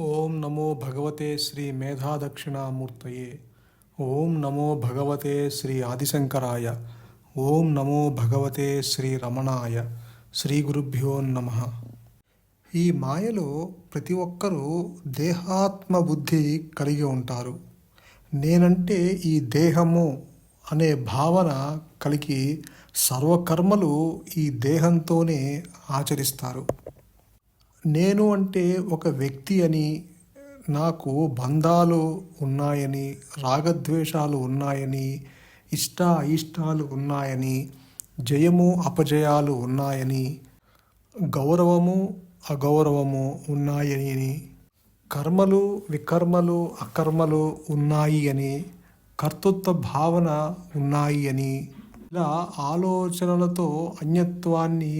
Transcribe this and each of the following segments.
ఓం నమో భగవతే శ్రీ మేధాదక్షిణామూర్తయే. ఓం నమో భగవతే శ్రీ ఆదిశంకరాయ. ఓం నమో భగవతే శ్రీ రమణాయ. శ్రీ గురుభ్యో నమ. ఈ మాయలో ప్రతి ఒక్కరూ దేహాత్మ బుద్ధి కలిగి ఉంటారు. నేనంటే ఈ దేహము అనే భావన కలిగి సర్వకర్మలు ఈ దేహంతోనే ఆచరిస్తారు. నేను అంటే ఒక వ్యక్తి అని నాకు బంధాలు ఉన్నాయని రాగద్వేషాలు ఉన్నాయని ఇష్ట అయిష్టాలు ఉన్నాయని జయము అపజయాలు ఉన్నాయని గౌరవము అగౌరవము ఉన్నాయని కర్మలు వికర్మలు అకర్మలు ఉన్నాయి అని కర్తృత్వ భావన ఉన్నాయి అని ఇలా ఆలోచనలతో అన్యత్వాన్ని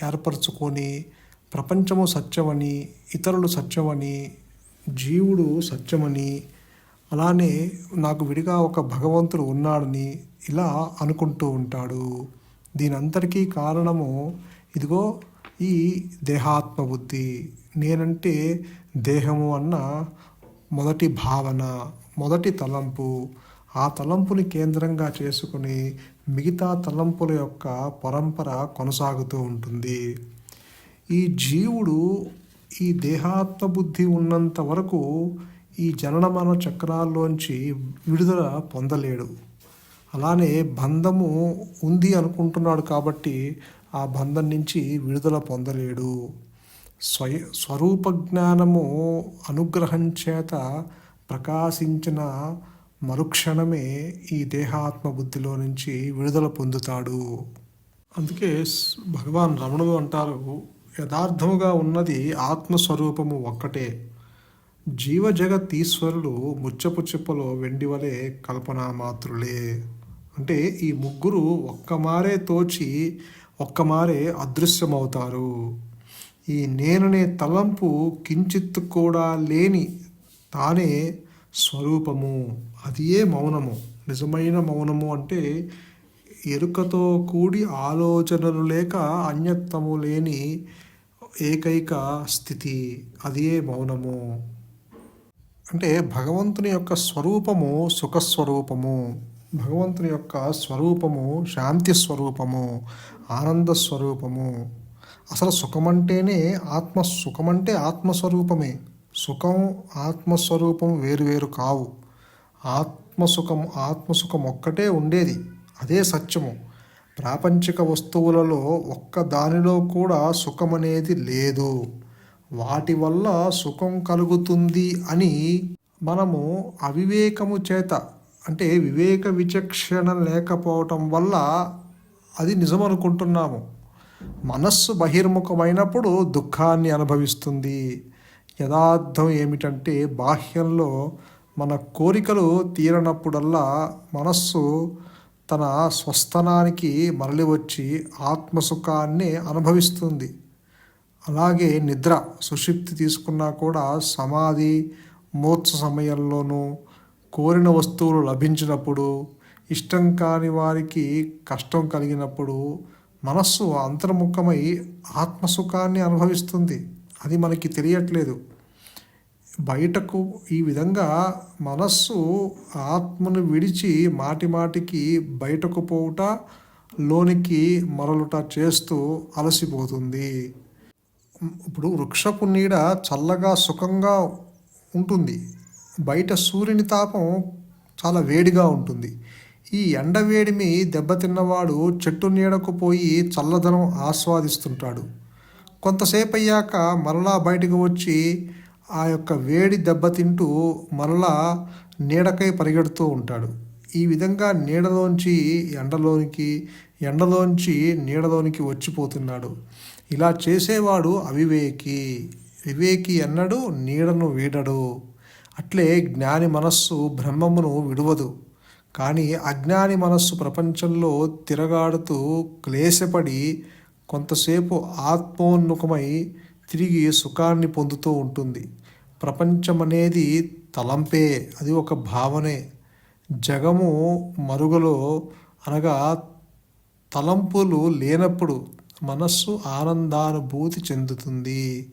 ఏర్పరచుకొని ప్రపంచము సత్యమని ఇతరులు సత్యమని జీవుడు సత్యమని అలానే నాకు విడిగా ఒక భగవంతుడు ఉన్నాడని ఇలా అనుకుంటూ ఉంటాడు. దీని కారణము ఇదిగో ఈ దేహాత్మ బుద్ధి నేనంటే దేహము అన్న మొదటి భావన మొదటి తలంపు. ఆ తలంపుని కేంద్రంగా చేసుకుని మిగతా తలంపుల యొక్క పరంపర కొనసాగుతూ ఉంటుంది. ఈ జీవుడు ఈ దేహాత్మ బుద్ధి ఉన్నంత వరకు ఈ జననమన చక్రాల్లోంచి విడుదల పొందలేడు. అలానే బంధము ఉంది అనుకుంటున్నాడు కాబట్టి ఆ బంధం నుంచి విడుదల పొందలేడు. స్వయ స్వరూప జ్ఞానము అనుగ్రహం చేత ప్రకాశించిన మరుక్షణమే ఈ దేహాత్మ బుద్ధిలో నుంచి విడుదల పొందుతాడు. అందుకే భగవాన్ రమణుడు అంటారు యథార్థముగా ఉన్నది ఆత్మస్వరూపము ఒక్కటే. జీవ ఈశ్వరులు ముచ్చపు చిప్పలో వెండి వలె కల్పనామాత్రులే. అంటే ఈ ముగ్గురు ఒక్కమారే తోచి ఒక్కమారే అదృశ్యమవుతారు. ఈ నేననే తలంపు కించిత్ కూడా లేని తానే స్వరూపము. అదియే మౌనము. నిజమైన మౌనము అంటే ఎరుకతో కూడి ఆలోచనలు లేక అన్యత్వము లేని ఏకైక స్థితి అదే మౌనము. అంటే భగవంతుని యొక్క స్వరూపము సుఖస్వరూపము భగవంతుని యొక్క స్వరూపము శాంతి స్వరూపము ఆనంద స్వరూపము. అసలు సుఖమంటేనే ఆత్మ సుఖమంటే ఆత్మస్వరూపమే. సుఖం ఆత్మస్వరూపం వేరు వేరు కావు. ఆత్మసుఖం ఆత్మసుఖం ఒక్కటే ఉండేది. అదే సత్యము. ప్రాపంచిక వస్తువులలో ఒక్క దానిలో కూడా సుఖం అనేది లేదు. వాటి వల్ల సుఖం కలుగుతుంది అని మనము అవివేకము చేత అంటే వివేక విచక్షణ లేకపోవటం వల్ల అది నిజం అనుకుంటున్నాము మనస్సు బహిర్ముఖమైనప్పుడు దుఃఖాన్ని అనుభవిస్తుంది. యథార్థం ఏమిటంటే బాహ్యంలో మన కోరికలు తీరనప్పుడల్లా మనస్సు తన స్వస్థనానికి మరలి వచ్చి ఆత్మసుఖాన్ని అనుభవిస్తుంది. అలాగే నిద్ర సుషిప్తి తీసుకున్నా కూడా సమాధి మోత్స సమయంలోనూ కోరిన వస్తువులు లభించినప్పుడు ఇష్టం కాని వారికి కష్టం కలిగినప్పుడు మనస్సు అంతర్ముఖమై ఆత్మసుఖాన్ని అనుభవిస్తుంది. అది మనకి తెలియట్లేదు. బయటకు ఈ విధంగా మనస్సు ఆత్మను విడిచి మాటి మాటికి బయటకు పోవుట లోనికి మరలుట చేస్తూ అలసిపోతుంది. ఇప్పుడు వృక్షపు నీడ చల్లగా సుఖంగా ఉంటుంది. బయట సూర్యుని తాపం చాలా వేడిగా ఉంటుంది. ఈ ఎండ వేడిమి దెబ్బతిన్నవాడు చెట్టు నీడకు పోయి చల్లదనం ఆస్వాదిస్తుంటాడు. కొంతసేపు అయ్యాక మరలా బయటకు వచ్చి ఆ యొక్క వేడి దెబ్బతింటూ మరలా నీడకై పరిగెడుతూ ఉంటాడు. ఈ విధంగా నీడలోంచి ఎండలోనికి ఎండలోంచి నీడలోనికి వచ్చిపోతున్నాడు. ఇలా చేసేవాడు అవివేకి. వివేకి అన్నడు నీడను వీడడు. అట్లే జ్ఞాని మనస్సు బ్రహ్మమును విడువదు. కానీ అజ్ఞాని మనస్సు ప్రపంచంలో తిరగాడుతూ క్లేశపడి కొంతసేపు ఆత్మోన్ముఖమై తిరిగి సుఖాన్ని పొందుతూ ఉంటుంది. ప్రపంచం అనేది తలంపే అది ఒక భావనే. జగము మరుగులో అనగా తలంపులు లేనప్పుడు మనస్సు ఆనందానుభూతి చెందుతుంది.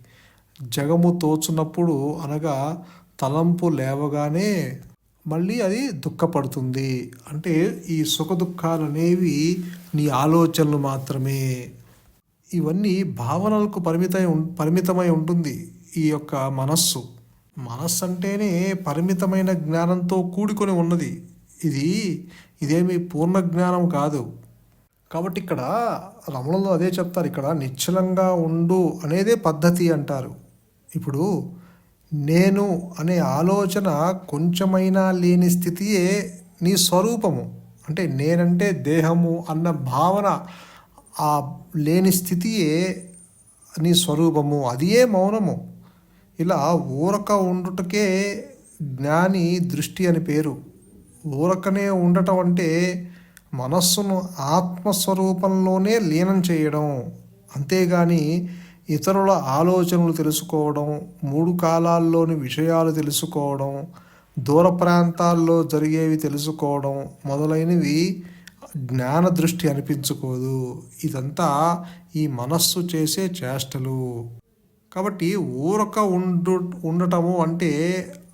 జగము తోచునప్పుడు అనగా తలంపు లేవగానే మళ్ళీ అది దుఃఖపడుతుంది. అంటే ఈ సుఖ దుఃఖాలు అనేవి నీ ఆలోచనలు మాత్రమే. ఇవన్నీ భావనలకు పరిమితమై ఉం- పరిమితమై ఉంటుంది ఈ యొక్క మనస్సు. మనస్సు అంటేనే పరిమితమైన జ్ఞానంతో కూడుకొని ఉన్నది. ఇది ఇదేమి పూర్ణ జ్ఞానం కాదు. కాబట్టి ఇక్కడ రమణలో అదే చెప్తారు ఇక్కడ నిశ్చలంగా ఉండు అనేదే పద్ధతి అంటారు. ఇప్పుడు నేను అనే ఆలోచన కొంచెమైనా లేని స్థితియే నీ స్వరూపము. అంటే నేనంటే దేహము అన్న భావన ఆ లేని స్థితియే నీ స్వరూపము. అదియే మౌనము. ఇలా ఊరక ఉండుటకే జ్ఞాని దృష్టి అని పేరు. ఊరకనే ఉండటం అంటే మనస్సును ఆత్మస్వరూపంలోనే లీనం చేయడం. అంతేగాని ఇతరుల ఆలోచనలు తెలుసుకోవడం మూడు కాలాల్లోని విషయాలు తెలుసుకోవడం దూర ప్రాంతాల్లో జరిగేవి తెలుసుకోవడం మొదలైనవి జ్ఞాన దృష్టి అనిపించుకోదు. ఇదంతా ఈ మనస్సు చేసే చేష్టలు. కాబట్టి ఊరక ఉండు ఉండటము అంటే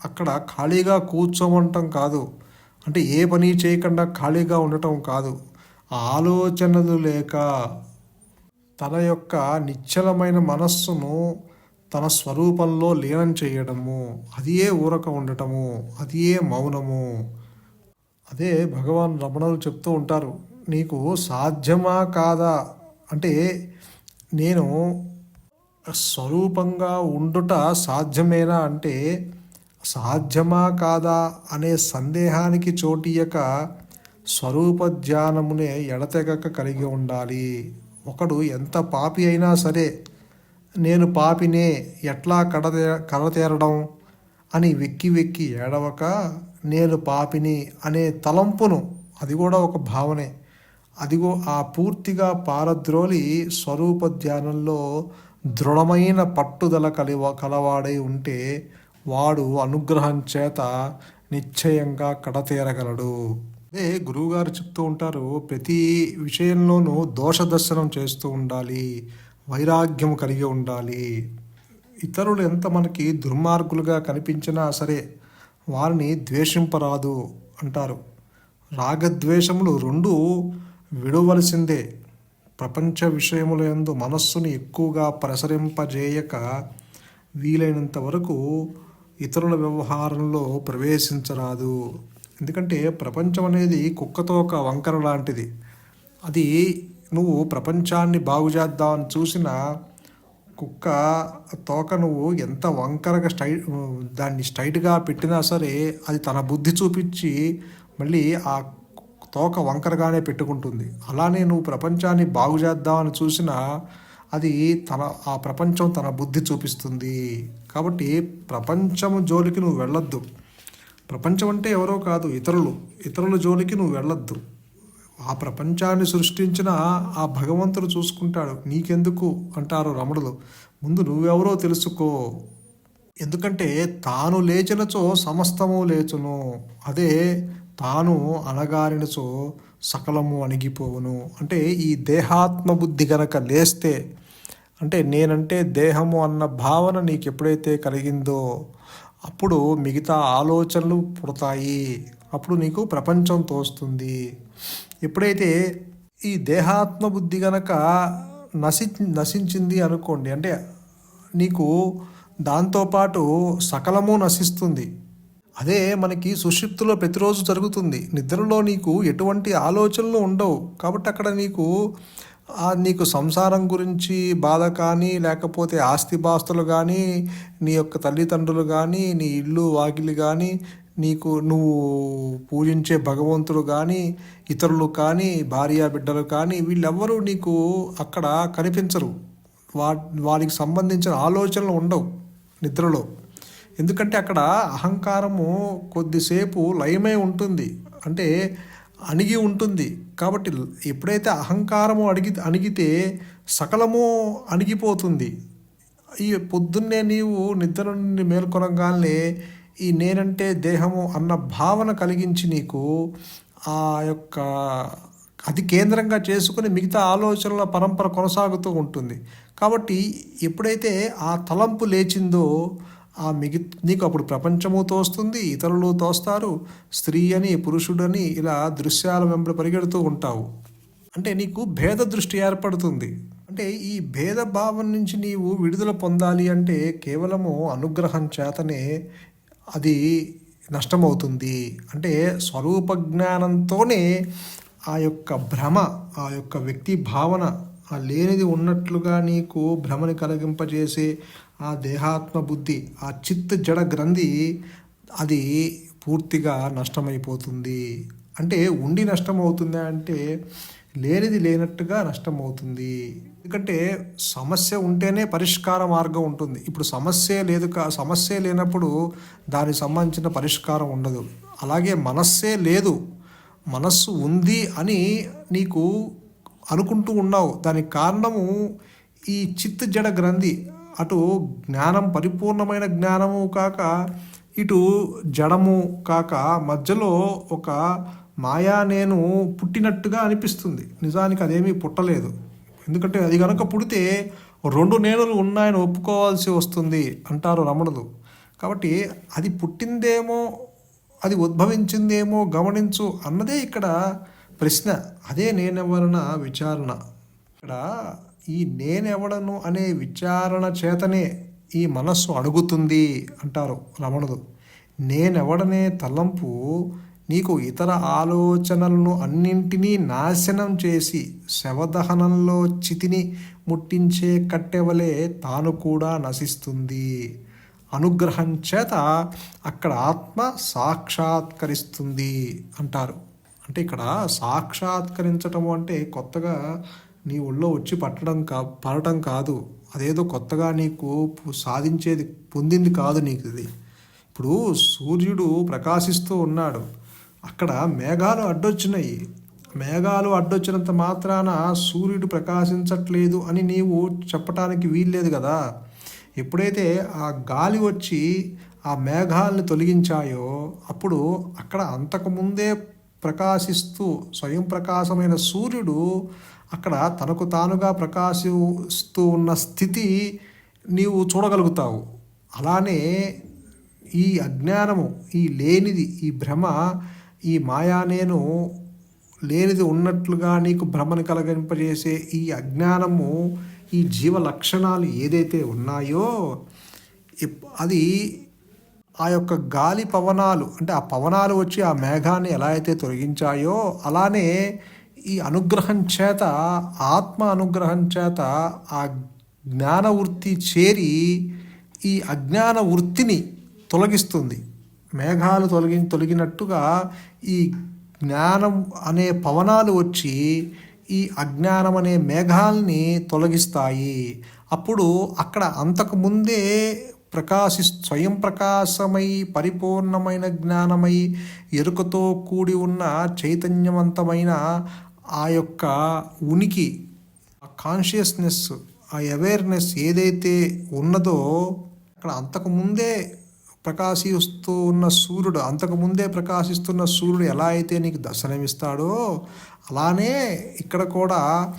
అక్కడ ఖాళీగా కూర్చోమంటం కాదు. అంటే ఏ పని చేయకుండా ఖాళీగా ఉండటం కాదు. ఆలోచనలు లేక తన యొక్క నిశ్చలమైన మనస్సును తన స్వరూపంలో లీనం చేయడము అదియే ఊరక ఉండటము అదియే మౌనము. అదే భగవాన్ రమణులు చెప్తూ ఉంటారు నీకు సాధ్యమా కాదా? అంటే నేను స్వరూపంగా ఉండుట సాధ్యమేనా అంటే సాధ్యమా కాదా అనే సందేహానికి చోటియక స్వరూప ధ్యానమునే ఎడతెగక కలిగి ఉండాలి. ఒకడు ఎంత పాపి అయినా సరే నేను పాపినే ఎట్లా కడతే కడతేరడం అని వెక్కి వెక్కి ఏడవక నేను పాపిని అనే తలంపును అది కూడా ఒక భావనే. అదిగో ఆ పూర్తిగా పారద్రోలి స్వరూప ధ్యానంలో దృఢమైన పట్టుదల కలివ కలవాడై ఉంటే వాడు అనుగ్రహం చేత నిశ్చయంగా కడతేరగలడు. అదే గురువుగారు చెప్తూ ఉంటారు ప్రతి విషయంలోనూ దోష దర్శనం చేస్తూ ఉండాలి వైరాగ్యం కలిగి ఉండాలి. ఇతరులు ఎంత మనకి దుర్మార్గులుగా కనిపించినా సరే వారిని ద్వేషింపరాదు అంటారు. రాగద్వేషములు రెండు విడవలసిందే. ప్రపంచ విషయముల యందు మనస్సుని ఎక్కువగా ప్రసరింపజేయక వీలైనంత వరకు ఇతరుల వ్యవహారంలో ప్రవేశించరాదు. ఎందుకంటే ప్రపంచం అనేది కుక్కతో ఒక వంకర లాంటిది. అది నువ్వు ప్రపంచాన్ని బాగు చేద్దామని చూసినా కుక్క తోక నువ్వు ఎంత వంకరగా స్టై దాన్ని స్ట్రైట్గా పెట్టినా సరే అది తన బుద్ధి చూపించి మళ్ళీ ఆ తోక వంకరగానే పెట్టుకుంటుంది. అలానే నువ్వు ప్రపంచాన్ని బాగు చేద్దామని చూసినా అది తన ఆ ప్రపంచం తన బుద్ధి చూపిస్తుంది. కాబట్టి ప్రపంచం జోలికి నువ్వు వెళ్ళొద్దు. ప్రపంచం అంటే ఎవరో కాదు ఇతరులు. ఇతరుల జోలికి నువ్వు వెళ్ళొద్దు. ఆ ప్రపంచాన్ని సృష్టించిన ఆ భగవంతుడు చూసుకుంటాడు. నీకెందుకు? అంటారు రమణులు. ముందు నువ్వెవరో తెలుసుకో. ఎందుకంటే తాను లేచినచో సమస్తము లేచును. అదే తాను అనగారినచో సకలము అణిగిపోవును. అంటే ఈ దేహాత్మ బుద్ధి గనక లేస్తే అంటే నేనంటే దేహము అన్న భావన నీకు ఎప్పుడైతే కలిగిందో అప్పుడు మిగతా ఆలోచనలు పుడతాయి. అప్పుడు నీకు ప్రపంచం తోస్తుంది. ఎప్పుడైతే ఈ దేహాత్మ బుద్ధి గనక నశి నశించింది అనుకోండి అంటే నీకు దాంతోపాటు సకలము నశిస్తుంది. అదే మనకి సుషిప్తులో ప్రతిరోజు జరుగుతుంది. నిద్రలో నీకు ఎటువంటి ఆలోచనలు ఉండవు. కాబట్టి అక్కడ నీకు నీకు సంసారం గురించి బాధ కానీ లేకపోతే ఆస్తిపాస్తులు కానీ నీ యొక్క తల్లిదండ్రులు కానీ నీ ఇల్లు వాకిలి కానీ నీకు నువ్వు పూజించే భగవంతుడు కానీ ఇతరులు కానీ భార్య బిడ్డలు కానీ వీళ్ళెవ్వరూ నీకు అక్కడ కనిపించరు. వా వారికి సంబంధించిన ఆలోచనలు ఉండవు నిద్రలో. ఎందుకంటే అక్కడ అహంకారము కొద్దిసేపు లయమై ఉంటుంది. అంటే అణిగి ఉంటుంది. కాబట్టి ఎప్పుడైతే అహంకారము అడిగి అణిగితే సకలము అణిగిపోతుంది. ఈ పొద్దున్నే నీవు నిద్ర నుండి మేల్కొనగానే ఈ నేనంటే దేహము అన్న భావన కలిగించి నీకు ఆ యొక్క అది కేంద్రంగా చేసుకుని మిగతా ఆలోచనల పరంపర కొనసాగుతూ ఉంటుంది. కాబట్టి ఎప్పుడైతే ఆ తలంపు లేచిందో ఆ మిగి నీకు అప్పుడు ప్రపంచము తోస్తుంది ఇతరులు తోస్తారు స్త్రీ అని పురుషుడని ఇలా దృశ్యాల వెంబడి పరిగెడుతూ ఉంటావు. అంటే నీకు భేద దృష్టి ఏర్పడుతుంది. అంటే ఈ భేద భావం నుంచి నీవు విడుదల పొందాలి అంటే కేవలము అనుగ్రహం చేతనే అది నష్టమవుతుంది. అంటే స్వరూప జ్ఞానంతోనే ఆ యొక్క భ్రమ ఆ యొక్క వ్యక్తి భావన ఆ లేనిది ఉన్నట్లుగా నీకు భ్రమని కలిగింపజేసే ఆ దేహాత్మ బుద్ధి ఆ చిత్త జడ గ్రంథి అది పూర్తిగా నష్టమైపోతుంది. అంటే ఉండి నష్టమవుతుందా అంటే లేనిది లేనట్టుగా నష్టం అవుతుంది ఎందుకంటే సమస్య ఉంటేనే పరిష్కార మార్గం ఉంటుంది. ఇప్పుడు సమస్య లేదు కా సమస్య లేనప్పుడు దానికి సంబంధించిన పరిష్కారం ఉండదు. అలాగే మనస్సే లేదు మనస్సు ఉంది అని నీకు అనుకుంటూ ఉన్నావు. దానికి కారణము ఈ చిత్త జడ గ్రంథి. అటు జ్ఞానం పరిపూర్ణమైన జ్ఞానము కాక ఇటు జడము కాక మధ్యలో ఒక మాయా నేను పుట్టినట్టుగా అనిపిస్తుంది. నిజానికి అదేమీ పుట్టలేదు. ఎందుకంటే అది కనుక పుడితే రెండు నేనులు ఉన్నాయని ఒప్పుకోవాల్సి వస్తుంది అంటారు రమణులు. కాబట్టి అది పుట్టిందేమో అది ఉద్భవించిందేమో గమనించు అన్నదే ఇక్కడ ప్రశ్న. అదే నేనెవరన విచారణ. ఇక్కడ ఈ నేనెవడను అనే విచారణ చేతనే ఈ మనస్సు అడుగుతుంది అంటారు రమణుడు నేనెవడనే తలంపు నీకు ఇతర ఆలోచనలను అన్నింటినీ నాశనం చేసి శవదహనంలో చితిని ముట్టించే కట్టెవలే తాను కూడా నశిస్తుంది. అనుగ్రహం చేత అక్కడ ఆత్మ సాక్షాత్కరిస్తుంది అంటారు. అంటే ఇక్కడ సాక్షాత్కరించటం అంటే కొత్తగా నీ ఒళ్ళో వచ్చి పట్టడం కా పడటం కాదు. అదేదో కొత్తగా నీకు సాధించేది పొందింది కాదు నీకు ఇది. ఇప్పుడు సూర్యుడు ప్రకాశిస్తూ ఉన్నాడు. అక్కడ మేఘాలు అడ్డొచ్చినాయి. మేఘాలు అడ్డొచ్చినంత మాత్రాన సూర్యుడు ప్రకాశించట్లేదు అని నీవు చెప్పటానికి వీల్లేదు కదా ఎప్పుడైతే ఆ గాలి వచ్చి ఆ మేఘాలను తొలగించాయో అప్పుడు అక్కడ అంతకుముందే ప్రకాశిస్తూ స్వయం ప్రకాశమైన సూర్యుడు అక్కడ తనకు తానుగా ప్రకాశిస్తూ ఉన్న స్థితి నీవు చూడగలుగుతావు. అలానే ఈ అజ్ఞానము ఈ లేనిది ఈ భ్రమ ఈ మాయా నేను లేనిది ఉన్నట్లుగా నీకు భ్రమను కలగింపజేసే ఈ అజ్ఞానము ఈ జీవ లక్షణాలు ఏదైతే ఉన్నాయో అది ఆ యొక్క గాలి పవనాలు అంటే ఆ పవనాలు వచ్చి ఆ మేఘాన్ని ఎలా అయితే తొలగించాయో అలానే ఈ అనుగ్రహం చేత ఆత్మ అనుగ్రహం చేత ఆ జ్ఞాన వృత్తి చేరి ఈ అజ్ఞాన వృత్తిని తొలగిస్తుంది. మేఘాలు తొలగి తొలగినట్టుగా ఈ జ్ఞానం అనే పవనాలు వచ్చి ఈ అజ్ఞానం అనే మేఘాల్ని తొలగిస్తాయి. అప్పుడు అక్కడ అంతకుముందే ప్రకాశి స్వయం ప్రకాశమై పరిపూర్ణమైన జ్ఞానమై ఎరుకతో కూడి ఉన్న చైతన్యవంతమైన ఆ యొక్క ఉనికి ఆ కాన్షియస్నెస్ ఆ అవేర్నెస్ ఏదైతే ఉన్నదో అక్కడ అంతకుముందే ప్రకాశిస్తూ ఉన్న సూర్యుడు అంతకుముందే ప్రకాశిస్తున్న సూర్యుడు ఎలా అయితే నీకు దర్శనమిస్తాడో అలానే ఇక్కడ కూడా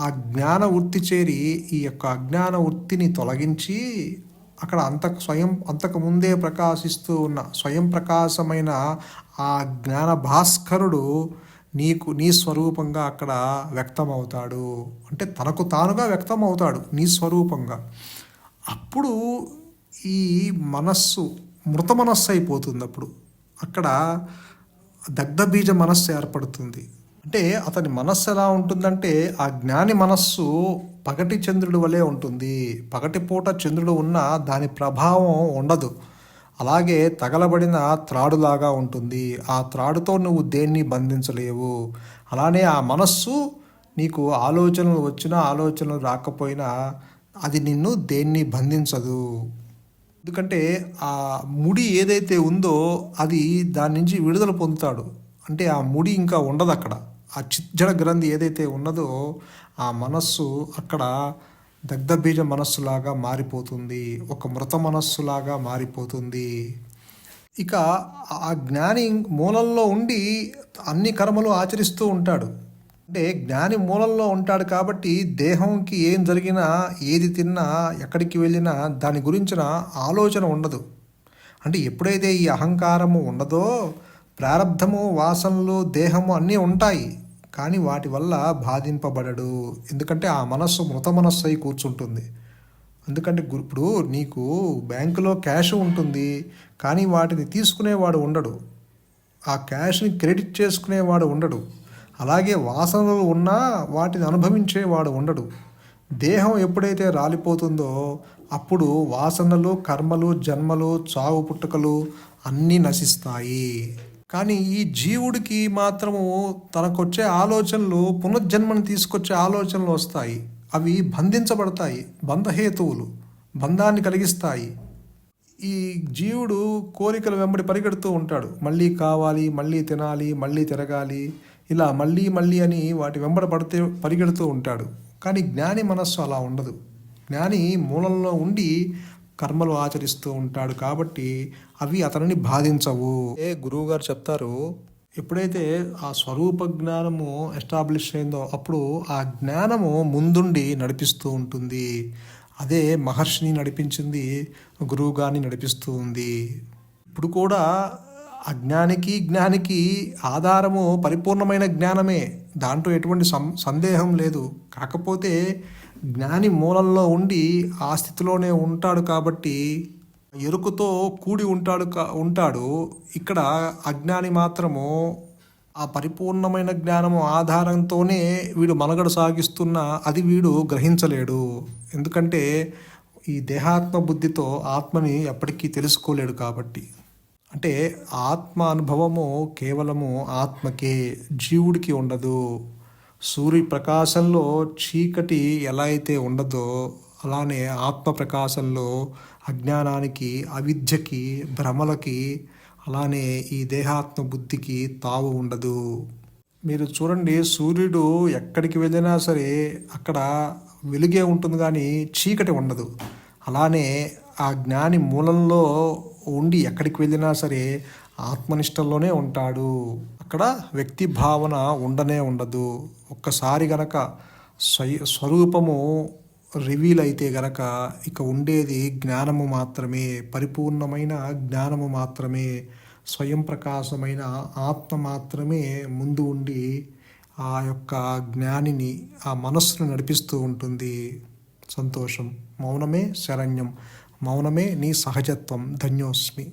ఆ జ్ఞాన వృత్తి చేరి ఈ యొక్క అజ్ఞాన వృత్తిని తొలగించి అక్కడ అంత స్వయం అంతకు ముందే ప్రకాశిస్తూ ఉన్న స్వయం ప్రకాశమైన ఆ జ్ఞాన భాస్కరుడు నీకు నీ స్వరూపంగా అక్కడ వ్యక్తమవుతాడు. అంటే తనకు తానుగా వ్యక్తం అవుతాడు నీ స్వరూపంగా. అప్పుడు ఈ మనస్సు మృత మనస్సు అయిపోతుంది అప్పుడు అక్కడ దగ్ధబీజ మనస్సు ఏర్పడుతుంది. అంటే అతని మనస్సు ఎలా ఉంటుందంటే ఆ జ్ఞాని మనస్సు పగటి చంద్రుడి వలె ఉంటుంది. పగటి పూట చంద్రుడు ఉన్న దాని ప్రభావం ఉండదు. అలాగే తగలబడిన త్రాడులాగా ఉంటుంది. ఆ త్రాడుతో నువ్వు దేన్ని బంధించలేవు? అలానే ఆ మనస్సు నీకు ఆలోచనలు వచ్చినా ఆలోచనలు రాకపోయినా అది నిన్ను దేన్ని బంధించదు? ఎందుకంటే ఆ ముడి ఏదైతే ఉందో అది దాని నుంచి విడుదల పొందుతాడు. అంటే ఆ ముడి ఇంకా ఉండదు అక్కడ. ఆ చిజ్జడ గ్రంథి ఏదైతే ఉన్నదో ఆ మనస్సు అక్కడ దగ్ధబీజ మనస్సులాగా మారిపోతుంది. ఒక మృత మనస్సులాగా మారిపోతుంది. ఇక ఆ జ్ఞాని మూలంలో ఉండి అన్ని కర్మలు ఆచరిస్తూ ఉంటాడు. అంటే జ్ఞాని మూలంలో ఉంటాడు కాబట్టి దేహంకి ఏం జరిగినా ఏది తిన్నా ఎక్కడికి వెళ్ళినా దాని గురించిన ఆలోచన ఉండదు. అంటే ఎప్పుడైతే ఈ అహంకారము ఉండదో ప్రారంధము వాసనలు దేహము అన్నీ ఉంటాయి. కానీ వాటి వల్ల బాధింపబడడు. ఎందుకంటే ఆ మనస్సు మృత మనస్సు అయి కూర్చుంటుంది. ఎందుకంటే ఇప్పుడు నీకు బ్యాంకులో క్యాష్ ఉంటుంది కానీ వాటిని తీసుకునేవాడు ఉండడు. ఆ క్యాష్ని క్రెడిట్ చేసుకునేవాడు ఉండడు. అలాగే వాసనలు ఉన్నా వాటిని అనుభవించేవాడు ఉండడు. దేహం ఎప్పుడైతే రాలిపోతుందో అప్పుడు వాసనలు కర్మలు జన్మలు చావు పుట్టుకలు అన్నీ నశిస్తాయి. కానీ ఈ జీవుడికి మాత్రము తనకొచ్చే ఆలోచనలు పునర్జన్మను తీసుకొచ్చే ఆలోచనలు వస్తాయి. అవి బంధించబడతాయి బంధహేతువులు బంధాన్ని కలిగిస్తాయి. ఈ జీవుడు కోరికలు వెంబడి పరిగెడుతూ ఉంటాడు. మళ్ళీ కావాలి మళ్ళీ తినాలి మళ్ళీ తిరగాలి. ఇలా మళ్ళీ మళ్ళీ అని వాటి వెంబడ పడితే పరిగెడుతూ ఉంటాడు. కానీ జ్ఞాని మనస్సు అలా ఉండదు. జ్ఞాని మూలంలో ఉండి కర్మలు ఆచరిస్తూ ఉంటాడు కాబట్టి అవి అతనిని బాధించవు. ఏ గురువుగారు చెప్తారు? ఎప్పుడైతే ఆ స్వరూప జ్ఞానము ఎస్టాబ్లిష్ అయిందో అప్పుడు ఆ జ్ఞానము ముందుండి నడిపిస్తూ ఉంటుంది. అదే మహర్షిని నడిపించింది గురువుగారిని నడిపిస్తూ ఉంది. ఇప్పుడు కూడా అజ్ఞానికి జ్ఞానికి ఆధారము పరిపూర్ణమైన జ్ఞానమే. దాంట్లో ఎటువంటి సం సందేహం లేదు. కాకపోతే జ్ఞాని మూలంలో ఉండి ఆ స్థితిలోనే ఉంటాడు కాబట్టి ఎరుకుతో కూడి ఉంటాడు కా- ఉంటాడు. ఇక్కడ అజ్ఞాని మాత్రము ఆ పరిపూర్ణమైన జ్ఞానము ఆధారంతోనే వీడు మనుగడ సాగిస్తున్న అది వీడు గ్రహించలేడు. ఎందుకంటే ఈ దేహాత్మ బుద్ధితో ఆత్మని ఎప్పటికీ తెలుసుకోలేడు కాబట్టి. అంటే ఆత్మ అనుభవము కేవలము ఆత్మకే జీవుడికి ఉండదు. సూర్య ప్రకాశంలో చీకటి ఎలా అయితే ఉండదో అలానే ఆత్మ ప్రకాశంలో అజ్ఞానానికి అవిద్యకి భ్రమలకి అలానే ఈ దేహాత్మ బుద్ధికి తావు ఉండదు. మీరు చూడండి సూర్యుడు ఎక్కడికి వెళ్ళినా సరే అక్కడ వెలుగే ఉంటుంది కానీ చీకటి ఉండదు. అలానే ఆ జ్ఞాని మూలంలో ఉండి ఎక్కడికి వెళ్ళినా సరే ఆత్మనిష్టలోనే ఉంటాడు. అక్కడ వ్యక్తి భావన ఉండనే ఉండదు. ఒక్కసారి గనక స్వయ స్వరూపము రివీల్ అయితే గనక ఇక ఉండేది జ్ఞానము మాత్రమే పరిపూర్ణమైన జ్ఞానము మాత్రమే స్వయం ప్రకాశమైన ఆత్మ మాత్రమే ముందు ఉండి ఆ యొక్క జ్ఞానిని ఆ మనస్సును నడిపిస్తూ ఉంటుంది. సంతోషం మౌనమే శరణ్యం. మౌనమే నీ సహజత్వం. ధన్యోస్మి.